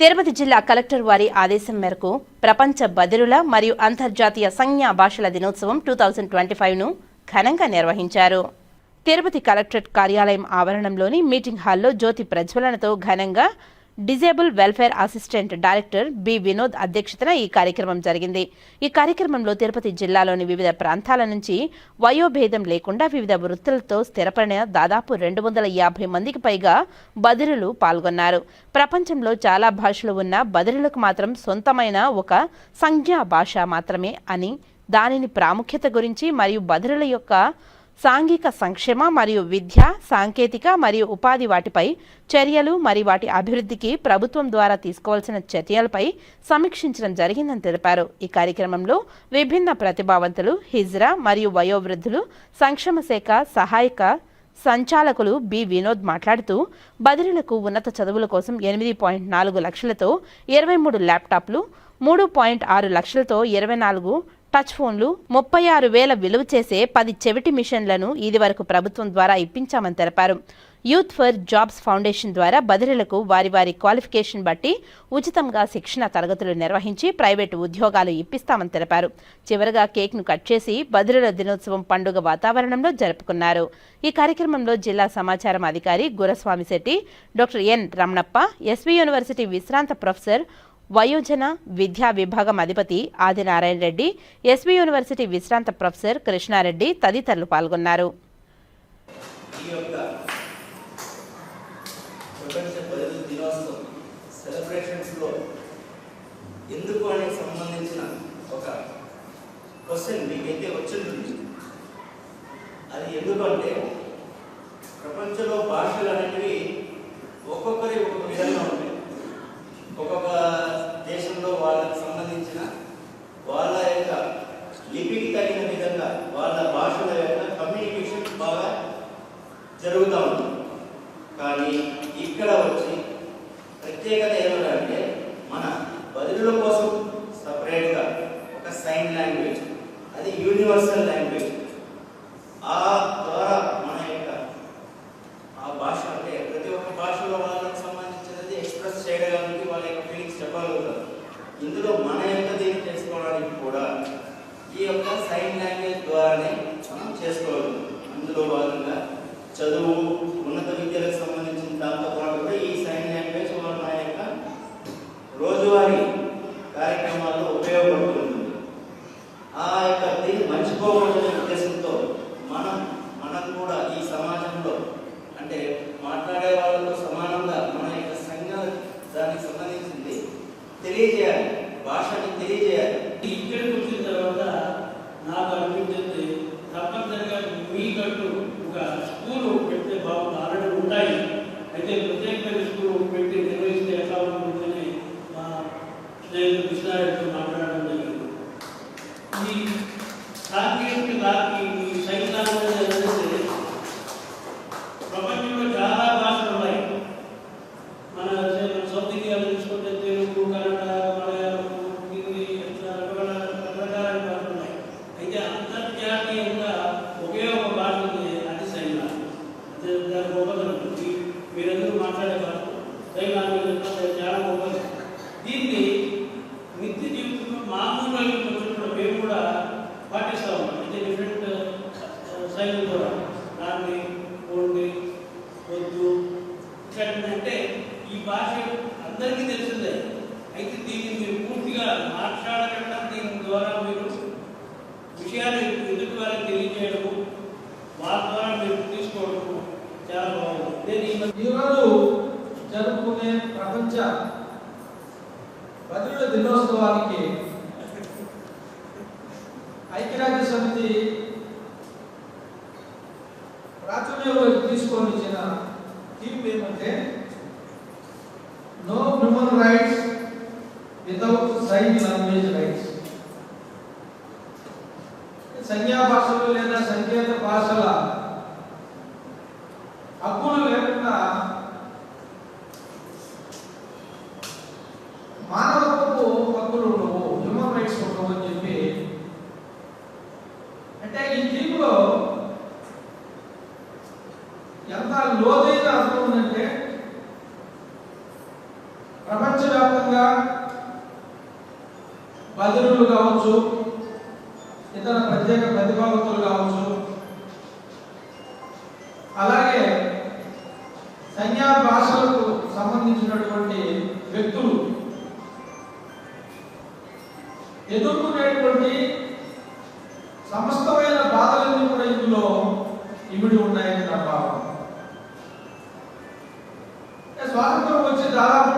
తిరుపతి జిల్లా కలెక్టర్ వారి ఆదేశం మేరకు ప్రపంచ బదిరుల మరియు అంతర్జాతీయ సంజ్ఞా భాషల దినోత్సవం టూ థౌజండ్ ట్వంటీ ఫైవ్ను ఘనంగా నిర్వహించారు. తిరుపతి కలెక్టరేట్ కార్యాలయం ఆవరణంలోని మీటింగ్ హాల్లో జ్యోతి ప్రజ్వలనతో ఘనంగా disable welfare assistant director B Vinod అధ్యక్షతన ఈ కార్యక్రమం జరిగింది. ఈ కార్యక్రమంలో తిరుపతి జిల్లాలోని వివిధ ప్రాంతాల నుంచి వయోభేదం లేకుండా వివిధ వృత్తులతో స్థిరపడిన దాదాపు రెండు వందల యాభై మందికి పైగా బదిరులు పాల్గొన్నారు. ప్రపంచంలో చాలా భాషలు ఉన్న బదిరులకు మాత్రం సొంతమైన ఒక సంజ్ఞా భాష మాత్రమే అని దానిని ప్రాముఖ్యత గురించి మరియు బదిరుల యొక్క సాంఘిక సంక్షేమ మరియు విద్య సాంకేతిక మరియు ఉపాధి వాటిపై చర్యలు మరియు వాటి అభివృద్ధికి ప్రభుత్వం ద్వారా తీసుకోవాల్సిన చర్యలపై సమీక్షించడం జరిగిందని తెలిపారు. ఈ కార్యక్రమంలో విభిన్న ప్రతిభావంతులు హిజ్రా మరియు వయోవృద్ధులు సంక్షేమ శాఖ సహాయక సంచాలకులు బి. వినోద్ మాట్లాడుతూ బదిలీలకు ఉన్నత చదువుల కోసం ఎనిమిది పాయింట్ నాలుగు లక్షలతో ఇరవై మూడు ల్యాప్టాప్లు మూడు పాయింట్ ఆరు లక్షలతో ఇరవై నాలుగు టచ్ ఫోన్లు ముప్పై ఆరు వేల విలువ చేసే పది చెవిటి మిషన్లను ఇదివరకు ప్రభుత్వం ద్వారా ఇప్పించామని తెలిపారు. యూత్ ఫర్ జాబ్స్ ఫౌండేషన్ ద్వారా బదిలీలకు వారి వారి క్వాలిఫికేషన్ బట్టి ఉచితంగా శిక్షణ తరగతులు నిర్వహించి ప్రైవేటు ఉద్యోగాలు ఇప్పిస్తామని తెలిపారు. చివరగా కేక్ను కట్ చేసి బదిలీల దినోత్సవం పండుగ వాతావరణంలో జరుపుకున్నారు. ఈ కార్యక్రమంలో జిల్లా సమాచారం అధికారి Guruswamy Shetty doctor N Ramanappa S V university విశ్రాంత ప్రొఫెసర్ వయోజన విద్యా విభాగం అధిపతి Adinarayana Reddy S V university విశ్రాంత ప్రొఫెసర్ కృష్ణారెడ్డి తదితరులు పాల్గొన్నారు. సెలబ్రేషన్స్లో ఎందుకు అనేది సంబంధించిన ఒక క్వశ్చన్ మీకైతే వచ్చింటుంది. అది ఎందుకంటే ప్రపంచంలో భాషలు అనేటివి కానీ ఇక్కడ వచ్చి ప్రత్యేకత ఏమిటంటే మన బదిలీల కోసం సపరేట్గా ఒక సైన్ లాంగ్వేజ్ అది యూనివర్సల్ లాంగ్వేజ్ ఆ ద్వారా మన యొక్క ఆ భాష అంటే ప్రతి ఒక్క భాషలో వాళ్ళకి సంబంధించినది ఎక్స్ప్రెస్ చేయడానికి వాళ్ళ యొక్క ఫీలింగ్స్ చెప్పగలుగుతారు ఇందులో మన యొక్క దీన్ని చేసుకోవడానికి కూడా ఈ యొక్క సైన్ లాంగ్వేజ్ ద్వారానే మనం చేసుకోగలుగుతాం అందులో భాగంగా చదువు ఉన్నత విద్యలకు సంబంధించిన దాంతో పాటు కూడా ఈ సైన్ లాంగ్వేజ్ మన యొక్క రోజువారీ కార్యక్రమాల్లో ఉపయోగపడుతుంది. ఆ యొక్క దీన్ని మర్చిపోకూడదనే ఉద్దేశంతో మనం మనం కూడా ఈ సమాజంలో అంటే మాట్లాడే వాళ్ళతో సమానంగా మన యొక్క సంఘం దానికి సంబంధించింది తెలియజేయాలి. మాట్లాడడం జరిగింది. ఈ సాంకేతిక దానికి ఈ సైన్స్ లాంగ్వేజ్ అనేది ప్రపంచంలో చాలా భాషలు ఉన్నాయి మన మన సౌత్ ఇండియాలో చూసుకుంటే తెలుగు కన్నడ మలయాళం హిందీ ఇట్లా రకరకాల రకరకాల భాషలు ఉన్నాయి అయితే అంతర్జాతీయంగా ఒకే ఒక భాష ఉంది అది సైన్ లాంగ్వేజ్ అది దాని గొప్పదనం ఈ మీరందరూ మాట్లాడే భాష సైన్ లాంగ్వేజ్ అంటే చాలా గొప్పది దీన్ని నిత్య జీవితంలో మామూలు రోజులకు వచ్చినప్పుడు మేము కూడా పాటిస్తూ ఉంటాం అంటే డిఫరెంట్ సైన్ల ద్వారా దాన్ని ఓడి వద్దు ఇట్లాంటివి అంటే ఈ భాష అందరికీ తెలిసిందే అయితే దీన్ని మీరు పూర్తిగా మాట్లాడకుండా దీని ద్వారా మీరు విషయాలు ఎదుటి వారికి వారి ద్వారా మీరు తీసుకోవడము చాలా బాగుంది. నేను ఈరోజు జరుపుకునే ప్రపంచ బదుల దినోత్సవానికి ఐక్యరాజ్య సమితి ప్రాచుర్యంలోకి తీసుకొని ఇచ్చిన థీమ్ ఏమంటే no human rights without sign language rights సంజ్ఞా భాషలు లేదా సంకేత భాషల హక్కులు లేకుండా మానవ హక్కులు ఉండవు హ్యూమన్ రైట్స్ ఉండవు అని చెప్పి. అంటే ఈ దీనిలో ఎంత లోతైన అర్థం ఉందంటే ప్రపంచవ్యాప్తంగా బదిరులు కావచ్చు ఎదురు ఎదుర్కొనేటువంటి సమస్తమైన బాధలన్నీ కూడా ఇందులో ఇమిడి ఉన్నాయని నా భావం స్వాతంత్రం వచ్చి దాదాపు